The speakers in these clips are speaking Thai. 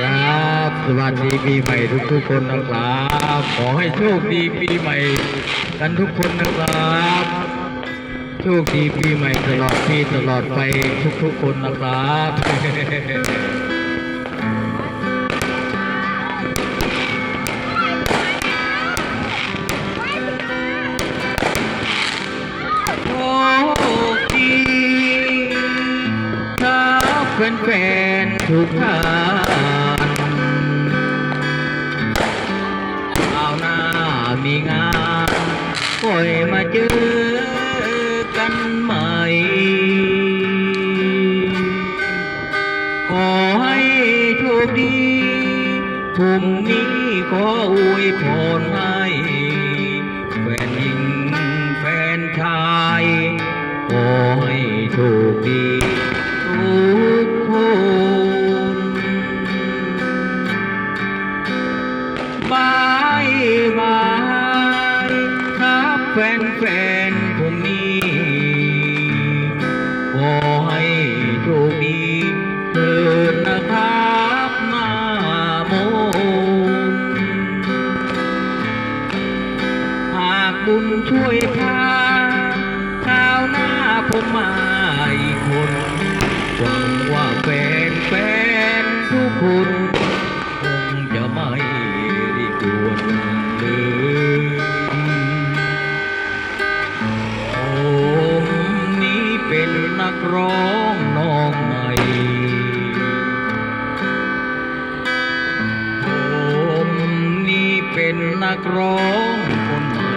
ครับ สวัสดีปีใหม่ทุกทุกคนนะครับ ขอให้โชคดีปีใหม่กันทุกคนนะครับ โชคดีปีใหม่ตลอดปีตลอดไปทุกทุกคนนะครับโชคดีครับแฟนๆทุกท่าน มีงานค่อยมาเจอกันใหม่ ขอให้โชคดีพรุ่งนี้ขออวยพรให้แฟนหญิงแฟนชาย ขอให้โชคดี แฟนๆผมนี้ขอให้โชคดีเถิดนะครับหน้าโมหากบุญช่วยพาข้าวหน้าผมมาอีกคนหวังว่าแฟน ร้องน้องใหม่ผมนี้เป็นนักร้องคนใหม่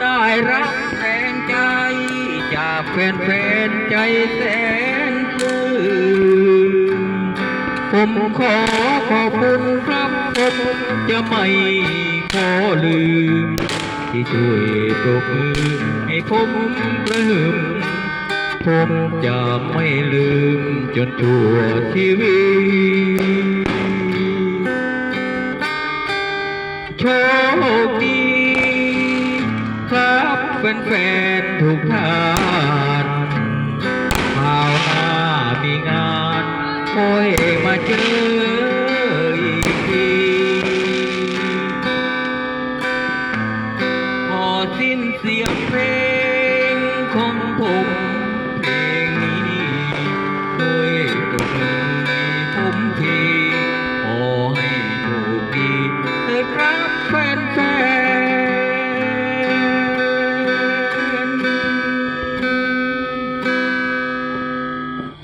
ได้รับแรงใจ จากแฟนๆใจแสนปลื้มผมขอขอบคุณครับผมจะไม่ขอลืม ที่ช่วยปรบมือให้ผมกระหึ่มผมจะไม่ลืมจนชั่วชีวิตโชคดีครับแฟนๆทุกท่าน สิ้นเสียงเพลงของผมเพลงนี้ช่วยตบมือให้ผมทีขอให้โชคดีเถิดครับแฟนแฟ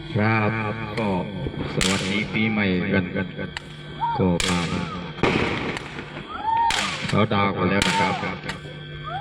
ๆครับก็สวัสดีปีใหม่กันกันกันก็มาเขาดาวน์กันแล้วนะครับ